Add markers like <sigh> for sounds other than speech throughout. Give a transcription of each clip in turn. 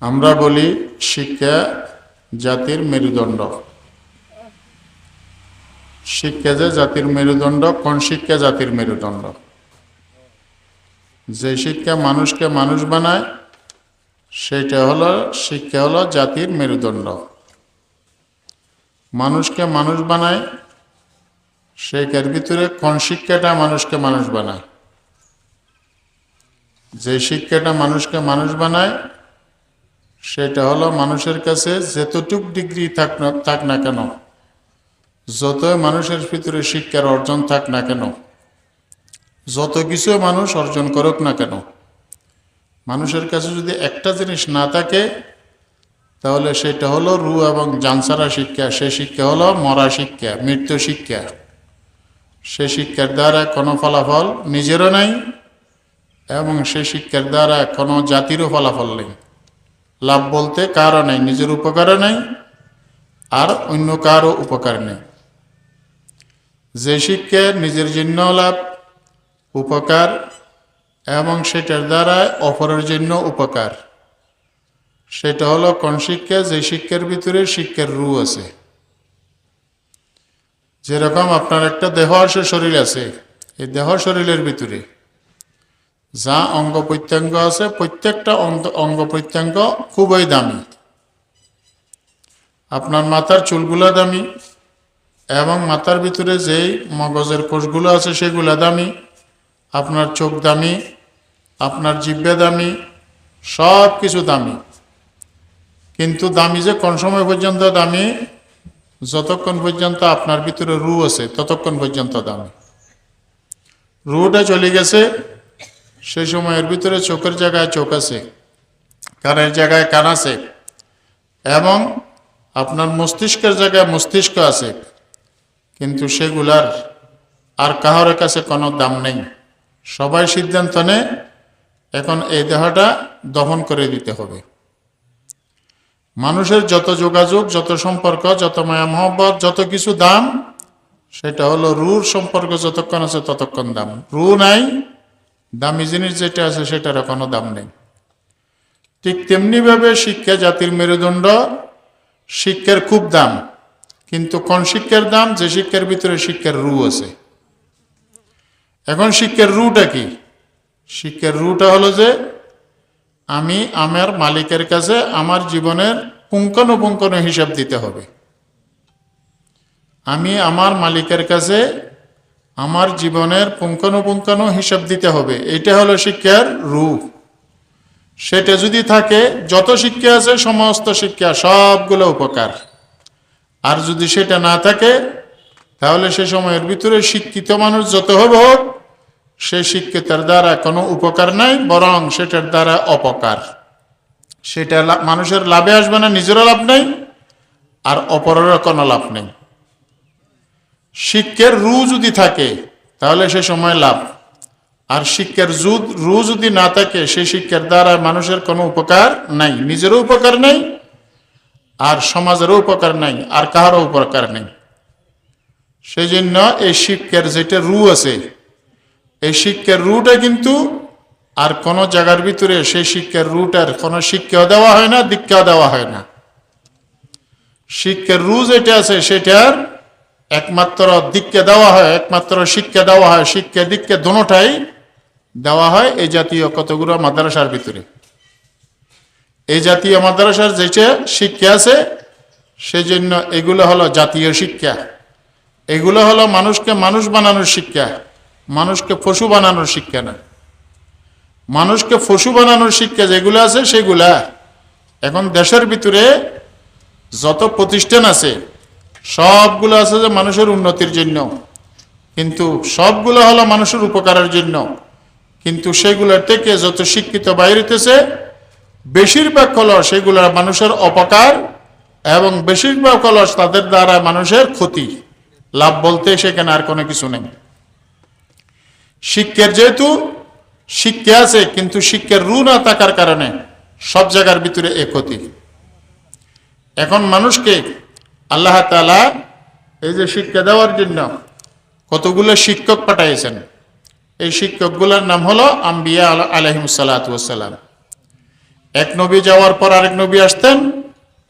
আমরা বলি শিক্ষা জাতির মেরুদণ্ড। শিক্ষা যে জাতির মেরুদণ্ড, কোন শিক্ষা জাতির মেরুদণ্ড? যে শিক্ষা মানুষকে মানুষ বানায়, সেটা হলো, শিক্ষা হলো জাতির মেরুদণ্ড। মানুষকে মানুষ বানায় সেইটার ভিতরে কোন শিক্ষাটা মানুষকে মানুষ বানায়? যে শিক্ষাটা মানুষকে মানুষ বানায় সেটা হলো মানুষের কাছে যতটুক ডিগ্রি থাক না থাক না কেন, যতই মানুষের ভিতরে শিক্ষার অর্জন থাক না কেন, যত কিছু মানুষ অর্জন করুক না কেন, মানুষের কাছে যদি একটা জিনিস না থাকে, তাহলে সেটা হলো রু এবং জানসারা শিক্ষা। সে শিক্ষা হলো মরা শিক্ষা, মৃত্যু শিক্ষা। সে শিক্ষার দ্বারা কোনো ফলাফল নিজেরও নাই এবং সে শিক্ষার দ্বারা কোনো জাতিরও ফলাফল নেই। লাভ বলতে কারও নেই, নিজের উপকারও নেই, আর অন্য কারও উপকার নেই। যে শিক্ষা নিজের জন্য লাভ, উপকার, এবং সেটার দ্বারা অপরের জন্য উপকার। সেটা হলো কোন শিক্ষা? যে শিক্ষার ভিতরে শিক্ষার রু আছে। যেরকম আপনার একটা দেহ আছে শরীর আছে, এই দেহ শরীরের ভিতরে। যা অঙ্গ প্রত্যঙ্গ আছে, প্রত্যেকটা অঙ্গ- প্রত্যঙ্গ খুবই দামি। আপনার মাথার চুলগুলো দামি এবং মাথার ভিতরে যেই মগজের কোষগুলো আছে সেগুলো দামি, আপনার চোখ দামি, আপনার জিব্বে দামি সব কিছু দামি। কিন্তু দামি যে কোন সময় পর্যন্ত দামি, যতক্ষণ পর্যন্ত আপনার ভিতরে রু আছে, ততক্ষণ পর্যন্ত দামি। রুটা চলে গেছে সেই সময়ের ভিতরে চোখের জায়গায় চোখ আছে, কানের জায়গায় কান আছে, এবং আপনার মস্তিষ্কের জায়গায় মস্তিষ্ক আছে, কিন্তু সেগুলার আর কাহার কাছে কোনো দাম নেই। সবাই সিদ্ধান্ত নেয়, এখন এই দেহটা দহন করে দিতে হবে। মানুষের যত যোগাযোগ, যত সম্পর্ক, যত মায়া, মহব্বত, যত কিছু দাম, সেটা হলো রুর সম্পর্ক যতক্ষণ আছে ততক্ষণ দাম। রু নাই দামি জিনিস যেটা আছে সেটারও কোনো দাম নেই। ঠিক তেমনিভাবে শিক্ষা জাতির মেরুদণ্ড, শিক্ষার খুব দাম। কিন্তু কোন শিক্ষার দাম? যে শিক্ষার ভিতরে শিক্ষার রু আছে। এখন শিক্ষার রুটা কি? শিক্ষার রুটা হলো যে আমি আমার মালিকের কাছে আমার জীবনের পুঙ্খানুপুঙ্খানু হিসাব দিতে হবে। আমি আমার মালিকের কাছে আমার জীবনের পুঙ্খানুপুঙ্খানু হিসাব দিতে হবে। এটা হলো শিক্ষার রূপ। সেটা যদি থাকে, যত শিক্ষা আছে, সমস্ত শিক্ষা সবগুলো উপকার। আর যদি সেটা না থাকে, তাহলে সে সময়ের ভিতরে শিক্ষিত মানুষ যত হবে হোক, সে শিক্ষিতার দ্বারা কোনো উপকার নাই, বরং সেটার দ্বারা অপকার। সেটা মানুষের লাভে আসবে না, নিজেরও লাভ নেই, আর অপরেরও কোনো লাভ নেই। শিক্ষার রু যদি থাকে, তাহলে সে সময় লাভ। আর শিক্ষার জুদ, রু যদি না থাকে সেই শিক্ষার দ্বারা মানুষের কোনো উপকার নাই। নিজেরও উপকার নেই, আর সমাজেরও উপকার নাই, আর কাহারও উপকার নেই। সেই জন্য এই শিক্ষার যেটা রু আছে, এই শিক্ষার রুটা কিন্তু আর কোন জায়গার ভিতরে সেই শিক্ষার রুটার কোনো শিক্ষাও দেওয়া হয় না, দীক্ষাও দেওয়া হয় না। শিক্ষার রু যেটা আছে, সেটার একমাত্র দিককে দেওয়া হয়, একমাত্র শিক্ষা দেওয়া হয় শিক্ষা দিককে দোনোটাই দেওয়া হয় এই জাতীয় কতগুলো মাদ্রাসার ভিতরে। এই জাতীয় মাদ্রাসার যেটা শিক্ষা আছে, সেজন্য এগুলো হলো জাতীয় শিক্ষা এগুলো হলো মানুষকে মানুষ বানানোর শিক্ষা মানুষকে পশু বানানোর শিক্ষা না। মানুষকে পশু বানানোর শিক্ষা যেগুলো আছে সেগুলা। এখন দেশের ভিতরে যত প্রতিষ্ঠান আছে সবগুলো আছে যে মানুষের উন্নতির জন্য। কিন্তু সবগুলো হলো মানুষের উপকারের জন্য। কিন্তু সেগুলোর থেকে যত শিক্ষিত বাইরেতেছে বেশিরভাগ হলো সেগুলো মানুষের অপকার এবং বেশিরভাগ হলো তাদের দ্বারা মানুষের ক্ষতি। লাভ বলতে সেখানে আর কোনো কিছু নেই। শিক্ষার যেহেতু শিক্ষা আছে, কিন্তু শিক্ষার রু না থাকার কারণে সব জায়গার ভিতরে এ ক্ষতি। এখন মানুষকে আল্লাহ তালা এই যে শিক্ষা দেওয়ার জন্য কতগুলো শিক্ষক পাঠাইছেন? এই শিক্ষকগুলোর নাম হলো আম্বিয়া আলহিম সালাতাম এক নবী যাওয়ার পর আরেক নবী আসতেন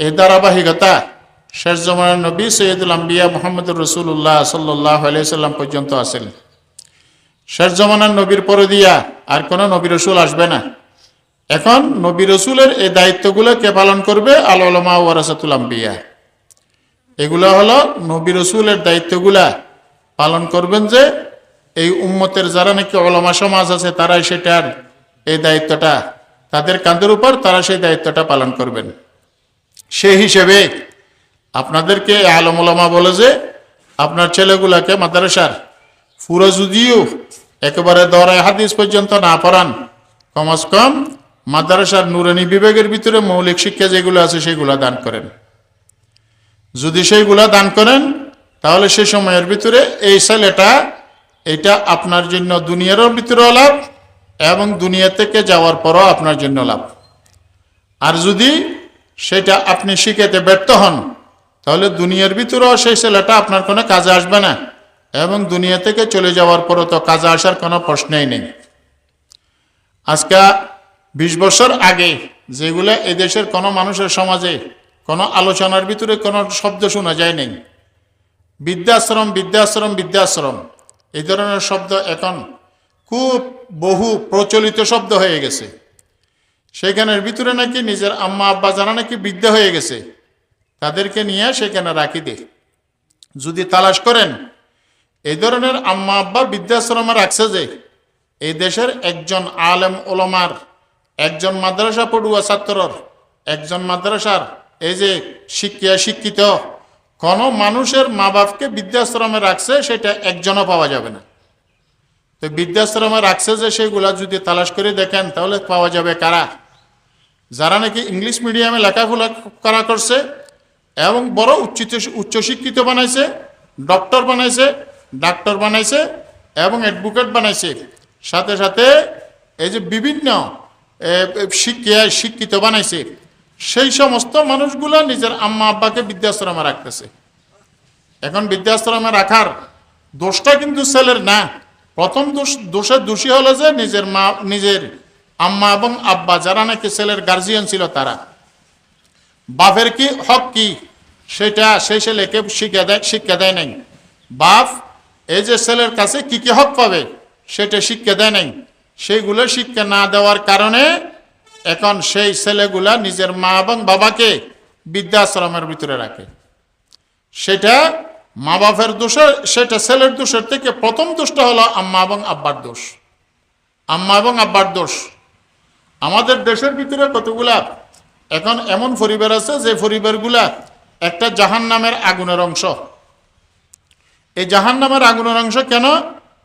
এই ধারাবাহিকতা শেষ জমানের নবী সৈয়দুল আম্বিয়া মোহাম্মদুর রসুল্লাহ সাল্লাহ আলিয়াল্লাম পর্যন্ত আসেন শেষ জমানার নবীর পরে দিয়া আর কোনো নবী রসুল আসবে না। এখন নবী রসুলের এই দায়িত্বগুলো কে পালন করবে? আল আলমা ওয়ারাসাতুল আম্বিয়া। এগুলো হলো নবী রসুলের দায়িত্বগুলা পালন করবেন যে এই উম্মতের যারা নাকি ওলামা সমাজ আছে, তারাই সেটার এই দায়িত্বটা তাদের কাঁধের উপর, তারা সেই দায়িত্বটা পালন করবেন। সেই হিসেবে আপনাদেরকে আলম ওলামা বলে যে, আপনার ছেলেগুলাকে মাদ্রাসার পুরো যদিও একেবারে দরায় হাদিস পর্যন্ত না পড়ান কমাস কম মাদ্রাসার নুরানি বিভাগের ভিতরে মৌলিক শিক্ষা যেগুলো আছে সেগুলো দান করেন। যদি সেইগুলা দান করেন, তাহলে সে সময়ের ভিতরে এই ছেলেটা এটা আপনার জন্য দুনিয়ারও ভিতরেও লাভ এবং দুনিয়া থেকে যাওয়ার পরও আপনার জন্য লাভ। আর যদি সেটা আপনি শিখাতে ব্যর্থ হন, তাহলে দুনিয়ার ভিতরেও সেই ছেলেটা আপনার কোনো কাজে আসবে না এবং দুনিয়া থেকে চলে যাওয়ার পরও তো কাজে আসার কোনো প্রশ্নই নেই। আজকে বিশ বছর আগে যেগুলো এদেশের কোনো মানুষের সমাজে কোনো আলোচনার ভিতরে কোনো শব্দ শোনা যায় নাই। বৃদ্ধাশ্রম বৃদ্ধাশ্রম বৃদ্ধাশ্রম এই ধরনের শব্দ এখন খুব বহু প্রচলিত শব্দ হয়ে গেছে। সেখানের ভিতরে নাকি নিজের আম্মা, আব্বা যারা নাকি বিদ্যা হয়ে গেছে, তাদেরকে নিয়ে সেখানে রাখি দে। যদি তালাশ করেন, এই ধরনের আম্মা, আব্বা বৃদ্ধাশ্রমে রাখছে যে, এই দেশের একজন আলেম ওলমার, একজন মাদ্রাসা পড়ুয়া ছাত্রর, একজন মাদ্রাসার এই যে শিক্ষা শিক্ষিত, কোন মানুষের মা বাপকে বৃদ্ধাশ্রমে রাখছে, সেটা একজনও পাওয়া যাবে না। তো বৃদ্ধাশ্রমে রাখছে যে সেগুলা যদি তালাশ করে দেখেন, তাহলে পাওয়া যাবে কারা? যারা নাকি ইংলিশ মিডিয়ামে লেখাপড়া করা করছে এবং বড় উচ্চিত উচ্চশিক্ষিত বানাইছে, ডক্টর বানাইছে, ডাক্তার বানাইছে এবং অ্যাডভোকেট বানাইছে। সাথে সাথে এই যে বিভিন্ন শিক্ষায় শিক্ষিত বানাইছে। সেই সমস্ত মানুষগুলো নিজের আম্মা আব্বাকে বৃদ্ধাশ্রমে রাখতেছে। এখন বৃদ্ধাশ্রমে রাখার দোষটা কিন্তু ছেলের না। প্রথম দোষ, দোষের দোষী হলো যে নিজের মা, নিজের আম্মা এবং আব্বা যারা নাকি ছেলের গার্জিয়ান ছিল তারা। বাপের কি হক কি? সেটা সেই ছেলেকে শিক্ষা দেয় শিক্ষা দেয় নাই। বাপ, এই যে ছেলের কাছে কি কি হক পাবে সেটা শিক্ষা দেয় নাই। সেইগুলো শিক্ষা না দেওয়ার কারণে এখন সেই ছেলেগুলা নিজের মা এবং বাবাকে বৃদ্ধাশ্রমের ভিতরে রাখে। সেটা মা বাপের দোষের সেটা ছেলের দোষের থেকে প্রথম দোষটা হলো আম্মা এবং আব্বার দোষ। আম্মা এবং আব্বার দোষ। আমাদের দেশের ভিতরে কতগুলা? এখন এমন পরিবার আছে যে পরিবারগুলা একটা জাহান নামের আগুনের অংশ। এই জাহান নামের আগুনের অংশ কেন?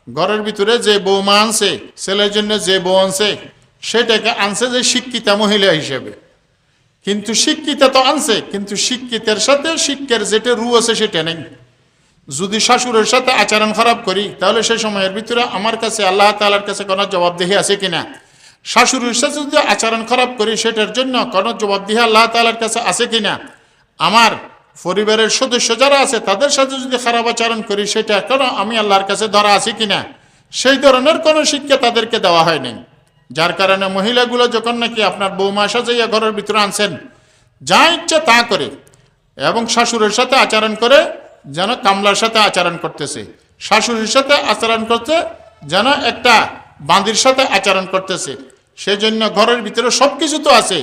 ঘরের ভিতরে যে বৌমা আনছে, ছেলের জন্য যে বউ আনছে সেটাকে আনছে যে শিক্ষিতা মহিলা হিসেবে। কিন্তু শিক্ষিতা তো আনছে, কিন্তু শিক্ষিতের সাথে শিক্ষার যেটা রু আছে সেটা নেই। যদি শাশুড়ের সাথে আচরণ খারাপ করি, তাহলে সেই সময়ের ভিতরে আমার কাছে, আল্লাহ তালার কাছে কোনো জবাবদেহি আছে কিনা? শাশুড়ির সাথে যদি আচরণ খারাপ করি, সেটার জন্য কোনো জবাবদিহি আল্লাহ তালার কাছে আছে কিনা? আমার পরিবারের সদস্য যারা আছে, তাদের সাথে যদি খারাপ আচরণ করি, সেটা কেন আমি আল্লাহর কাছে ধরা আছি কিনা? সেই ধরনের কোনো শিক্ষা তাদেরকে দেওয়া হয়নি। যার কারণে মহিলাগুলো যখন নাকি আপনার বৌমা সাজাইয়া ঘরের ভিতরে আনছেন, যা ইচ্ছা তা করে এবং শাশুড়ের সাথে আচরণ করে যেন কামলার সাথে আচরণ করতেছে। শাশুড়ির সাথে আচরণ করতে যেন একটা বাঁধির সাথে আচরণ করতেছে। সেজন্য ঘরের ভিতরে সব কিছু তো আছে,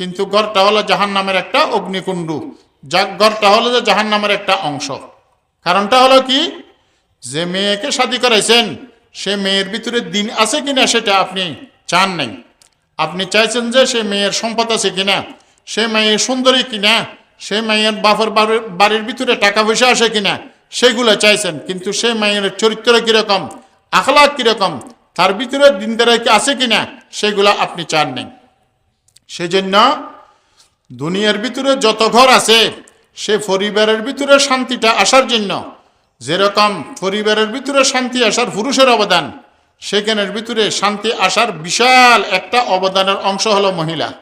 কিন্তু ঘরটা হলো জাহান নামের একটা অগ্নিকুণ্ডু। যা ঘরটা হলো যে জাহান নামের একটা অংশ। কারণটা হলো কি? যে মেয়েকে শাদি করাইছেন, সে মেয়ের ভিতরে দিন আছে কিনা সেটা আপনি চান নাই। আপনি চাইছেন যে সে মেয়ের সম্পদ আছে কিনা? সে মেয়ে সুন্দরী কিনা? সে মেয়ের বাপের বাড়ির- ভিতরে টাকা পয়সা আসে কিনা? সেগুলো চাইছেন, কিন্তু সে মেয়ের চরিত্র কীরকম? আখলা কীরকম? তার ভিতরে দিনদারা কি আছে কিনা? সেগুলো আপনি চান নাই। সেজন্য দুনিয়ার ভিতরে যত ঘর আছে, সে পরিবারের ভিতরে শান্তিটা আসার জন্য, যেরকম পরিবারের ভিতরে শান্তি আসার পুরুষের অবদান সেখানের ভিতরে শান্তি আসার বিশাল একটা অবদানের অংশ হলো মহিলা।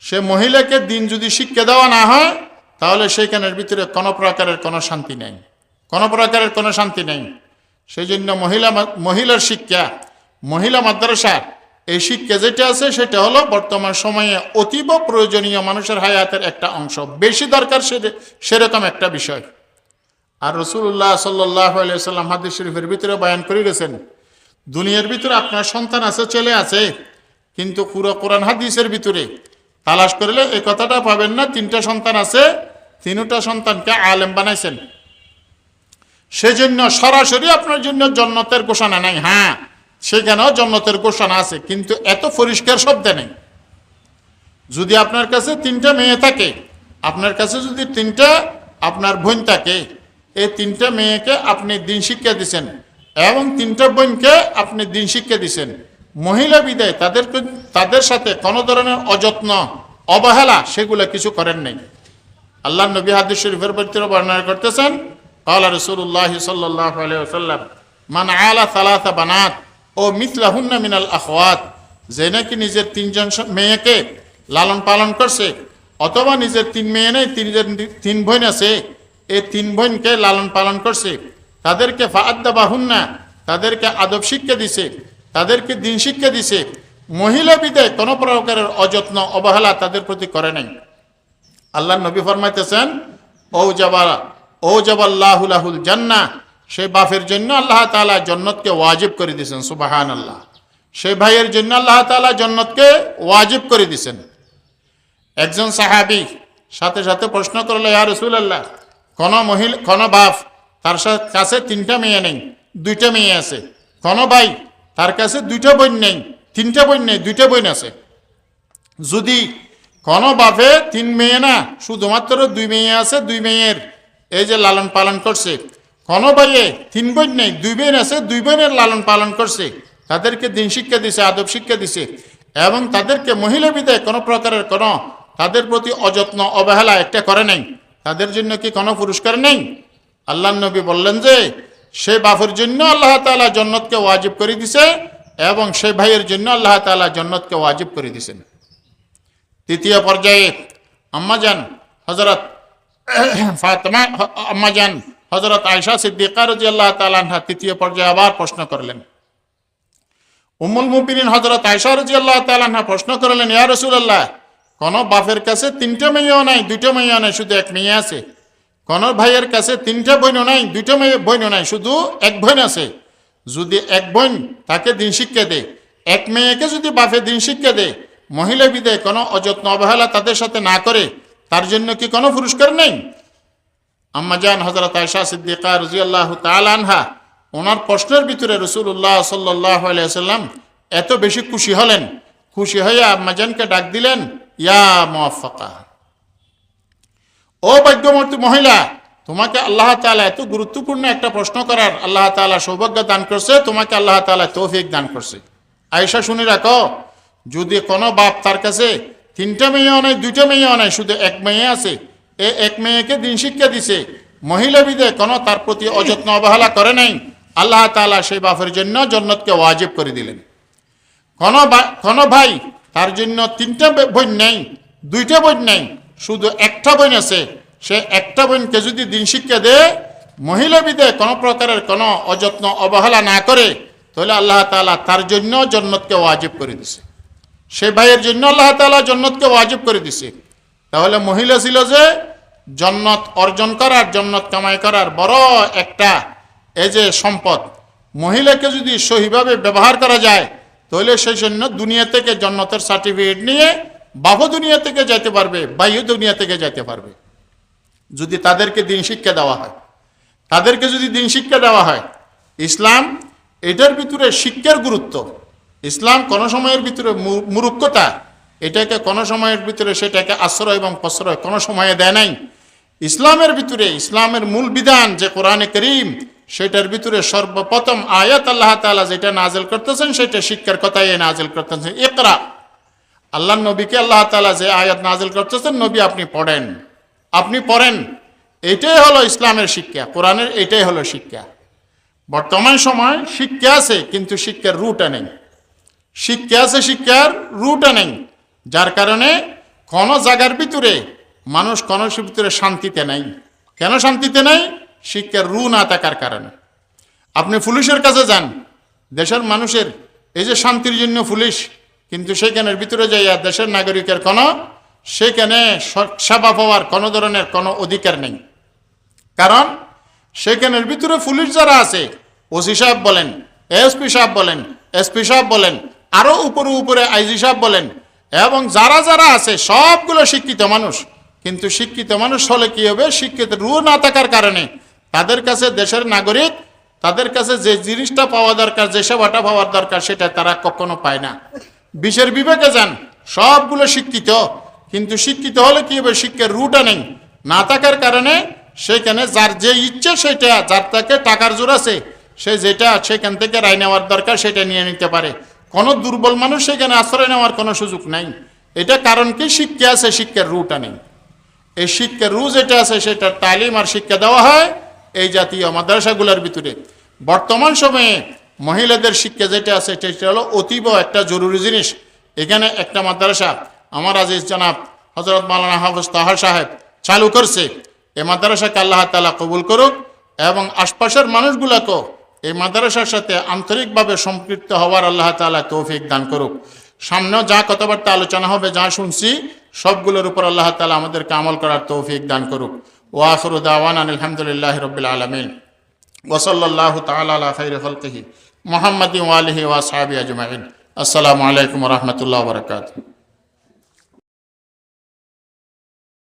সে মহিলাকে দিন যদি শিক্ষা দেওয়া না হয়, তাহলে সেখানের ভিতরে কোনো প্রকারের কোনো শান্তি নেই। কোনো প্রকারের কোনো শান্তি নেই। সেই জন্য মহিলা মহিলার শিক্ষা, মহিলা মাদ্রাসা, এই শিক্ষা যেটা আছে সেটা হলো বর্তমান সময়ে অতীব প্রয়োজনীয় মানুষের হায়াতের একটা অংশ। বেশি দরকার সে- সেরকম একটা বিষয়। আর রসুল্লাহ সাল্লাহ আলিয়া সাল্লাম হাদিস শরীফের ভিতরে বয়ান করে গেছেন দুনিয়ার ভিতরে আপনার সন্তান আছে, ছেলে আছে, কিন্তু পুরো কোরআন হাদিসের ভিতরে তালাশ করলে এই কথাটা পাবেন না, তিনটা সন্তান আছে, তিনটা সন্তানকে আলেম বানাইছেন। সেজন্য সরাসরি আপনার জন্য জন্নতের ঘোষণা নাই। হ্যাঁ সেখানেও জন্নতের ঘোষণা আছে, কিন্তু এত পরিষ্কার শব্দে নেই। যদি আপনার কাছে তিনটা মেয়ে থাকে, আপনার কাছে যদি তিনটা আপনার বোন থাকে, এই তিনটা মেয়েকে আপনি দিন শিক্ষা দিছেন এবং তিনটা বোনকে আপনি দিন শিক্ষা দিচ্ছেন মহিলা বিদায় তাদের তাদের সাথে কোনো ধরনের অযত্ন, অবহেলা সেগুলো কিছু করেন নাই। আল্লাহ নবী হাদিস শরীফের বর্তির বর্ণনা করতেছেন, কালা রসুল্লাহ সাল্লাম মান আলা সালাসা বানাত ও মিসলাহুন্না মিনাল আহওয়াত যে নাকি নিজের তিনজন মেয়েকে লালন পালন করছে, অথবা নিজের তিন মেয়ে নেই, তিনজন তিন বোন আছে এই তিন বোনকে লালন পালন করছে। তাদেরকে ফাদ্দা বাহুন্না তাদেরকে আদব শিক্ষা দিছে, তাদেরকে দিন শিক্ষা দিছে। মহিলা বিদে কোনো প্রকারের অযত্ন, অবহেলা তাদের প্রতি করে নাই। আল্লাহ নবী ফরমাইতেছেন, ও জবারা ও জবাল্লাহুল জান্না সেই বাপের জন্য আল্লাহ তাআলা জন্নতকে ওয়াজিব করে দিয়েছেন সুবাহান আল্লাহ সেই ভাইয়ের জন্য আল্লাহ তাআলা জন্নতকে ওয়াজিব করে দিয়েছেন একজন সাহাবি সাথে সাথে প্রশ্ন করল, ইয়া রসুলাল্লাহ, কোন মহিলা, কোন বাপ তার কাছে তিনটা মেয়ে নেই, দুইটা মেয়ে আছে। কোন ভাই, তার কাছে দুইটা বোন নেই, তিনটা বোন নেই, দুইটা বোন আছে। যদি কোনো বাপে তিন মেয়ে না, শুধুমাত্র দুই মেয়ে আছে, দুই মেয়ের, এই যে লালন পালন করছে। কোনো ভাইয়ে, তিন বোন নেই, দুই বোন আছে, দুই বোনের লালন পালন করছে। তাদেরকে দিন শিক্ষা দিছে, আদব শিক্ষা দিছে। এবং তাদেরকে মহিলা বিদায় কোনো প্রকারের কোনো তাদের প্রতি অযত্ন, অবহেলা একটা করে নাই। তাদের জন্য কি কোনো পুরস্কার নেই? আল্লাহ নবী বললেন যে, সে বাপের জন্য আল্লাহ তাআলা জন্নতকে ওয়াজিব করে দিছে এবং সেই ভাইয়ের জন্য আল্লাহ তাআলা জন্নতকে ওয়াজিব করে দিছেন। তৃতীয় পর্যায়ে আম্মাজান হজরত <coughs> ফাতেমা আম্মাজান হজরত আয়সা সিদ্দিকা রাজি আল্লাহ তালাহা তৃতীয় পর্যায়ে আবার প্রশ্ন করলেন। উম্মুল মুবিন হজরত আয়সা রাজি আল্লাহ তালাহা প্রশ্ন করলেন, ইয়া রসুল্লাহ কোন বাপের কাছে তিনটা মেয়েও নাই দুটো মেয়েও নাই, শুধু এক মেয়ে আছে? কোন ভাইয়ের কাছে তিনটা বোনও নাই, দুইটা মেয়ে বোনও নাই, শুধু এক বোন আছে। যদি এক বোন তাকে দিন শিক্ষা দে, এক মেয়েকে যদি বাপে দিন শিক্ষা দে, মহিলা বিদে কোনো অযত্ন অবহেলা তাদের সাথে না করে, তার জন্য কি কোনো পুরস্কার নেই? আম্মাজান হজরত আয়সা সিদ্দিকা রাজিয়াল্লাহ আনহা, ওনার প্রশ্নের ভিতরে রসুল্লাহ সাল্লাহ আলিয়াল্লাম এত বেশি খুশি হলেন। খুশি হয়ে আম্মাজানকে ডাক দিলেন, ইয়া মুআফাকা ও মহিলা, তোমাকে আল্লাহ তাআলা এত গুরুত্বপূর্ণ একটা প্রশ্ন করার আল্লাহ তাআলা সৌভাগ্য দান করছে, তোমাকে আল্লাহ তাআলা তৌফিক দান করছে। আয়েশা, শুনে রাখো, যদি কোনো বাপ তার কাছে তিনটা মেয়েও নাই দুইটা মেয়েও নাই শুধু এক মেয়ে আছে, এ এক মেয়েকে দিন শিক্ষা দিছে, মহিলা বিদে কোনো তার প্রতি অযত্ন অবহেলা করে নাই, আল্লাহ তাআলা সেই বাপের জন্য জন্নতকে ওয়াজিব করে দিলেন। কোনো কোনো ভাই তার জন্য তিনটা বোন নেই, দুইটা বোন নেই শুধু একটা বোন আছে, সে একটা বোনকে যদি দিন শিক্ষা দেয় মহিলা বিদে কোনো প্রকারের কোনো অযত্ন অবহেলা না করে, তাহলে আল্লাহ তাআলা তার জন্য জন্নতকে ওয়াজিব করে দিছে। সে ভাইয়ের জন্য আল্লাহ তাআলা জন্নতকে ওয়াজিব করে দিছে। তাহলে মহিলা ছিল যে জন্নত অর্জন করার, জন্নত কামাই করার বড় একটা এই যে সম্পদ। মহিলাকে যদি সহিভাবে ব্যবহার করা যায়, তাহলে সেই জন্য দুনিয়া থেকে জন্নতের সার্টিফিকেট নিয়ে বাহু দুনিয়া থেকে যেতে পারবে বায়ু দুনিয়া থেকে যেতে পারবে। যদি তাদেরকে দিন শিক্ষা দেওয়া হয়, তাদেরকে যদি দিন শিক্ষা দেওয়া হয়, ইসলাম এটার ভিতরে শিক্ষার গুরুত্ব। ইসলাম কোন সময়ের ভিতরে মুরুক্ষতা এটাকে কোন সময়ের ভিতরে সেটাকে আশ্রয় এবং প্রশ্রয় কোনো সময়ে দেয় নাই। ইসলামের ভিতরে, ইসলামের মূল বিধান যে কোরআনে করিম, সেটার ভিতরে সর্বপ্রথম আয়াত আল্লাহ তাআলা যেটা নাজেল করতেছেন, সেটা শিক্ষার কথাই নাজেল করতেছেন। একরা আল্লাহ নবীকে আল্লাহ তালা যে আয়াত নাজেল করতেছেন, নবী আপনি পড়েন। আপনি পড়েন। এটাই হলো ইসলামের শিক্ষা। কোরআনের এটাই হলো শিক্ষা। বর্তমান সময় শিক্ষা আছে, কিন্তু শিক্ষার রুটে নেই। শিক্ষা আছে, শিক্ষার রুটে নেই। যার কারণে কোন জায়গার ভিতরে মানুষ কোন ভিতরে শান্তিতে নেই। কেন শান্তিতে নেই? শিক্ষার রু না থাকার কারণে। আপনি পুলিশের কাছে যান। দেশের মানুষের এই যে শান্তির জন্য পুলিশ কিন্তু সেখানের ভিতরে যাইয়া দেশের নাগরিকের কোনো সেখানে সেবা পাওয়ার কোনো ধরনের কোনো অধিকার নেই। কারণ সেখানের ভিতরে পুলিশ যারা আছে, ওসি সাহেব বলেন, এসপি সাহেব বলেন, এসপি সাহেব বলেন, আরও উপরে উপরে আইজি সাহেব বলেন, এবং যারা যারা আছে সবগুলো শিক্ষিত মানুষ। কিন্তু শিক্ষিত মানুষ হলে কি হবে? শিক্ষিত রু না থাকার কারণে তাদের কাছে দেশের নাগরিক, তাদের কাছে যে জিনিসটা পাওয়া দরকার, যে সেবাটা পাওয়ার দরকার, সেটা তারা কখনো পায় না। বিশের বিবেকে যান, সবগুলো শিক্ষিত। কিন্তু শিক্ষিত হলে কি হবে? শিক্ষার রুটা নেই। না থাকার কারণে সেখানে যার যে ইচ্ছে সেটা, যার তাকে টাকার জোর আছে, সে যেটা সেখান থেকে রায় নেওয়ার দরকার সেটা নিয়ে নিতে পারে। কোনো দুর্বল মানুষ সেখানে আশ্রয় নেওয়ার কোনো সুযোগ নাই। এটা কারণ কি? শিক্ষা আছে, শিক্ষার রুটা নেই। এই শিক্ষার রু যেটা আছে সেটা তালিম আর শিক্ষা দেওয়া হয় এই জাতীয় মাদ্রাসাগুলোর ভিতরে। বর্তমান সময়ে মহিলাদের শিক্ষা যেটা আছে, সেটা হলো অতীব একটা জরুরি জিনিস। এখানে একটা মাদ্রাসা, আমার আজিজ জনাব হজরত মালানা হাফিজ তাহার সাহেব চালু করছে। এই মাদ্রাসাকে আল্লাহ তালা কবুল করুক এবং আশপাশের মানুষগুলোকেও এই মাদ্রাসার সাথে আন্তরিকভাবে সম্পৃক্ত হওয়ার আল্লাহ তালা তৌফিক দান করুক। সামনেও যা কথাবার্তা আলোচনা হবে, যা শুনছি, সবগুলোর উপর আল্লাহ তালা আমাদেরকে আমল করার তৌফিক দান করুক। ওয়াখরু দাওয়ান আলহামদুলিল্লাহ রবিল আলমিন। ওসল্লাহ তালা খৈর খলকহি। মোহাম্মদ ওয়ালিহি ওয়াসাবি আজমাইন আসসালামু আলাইকুম রহমতুল্লাহ বরকাত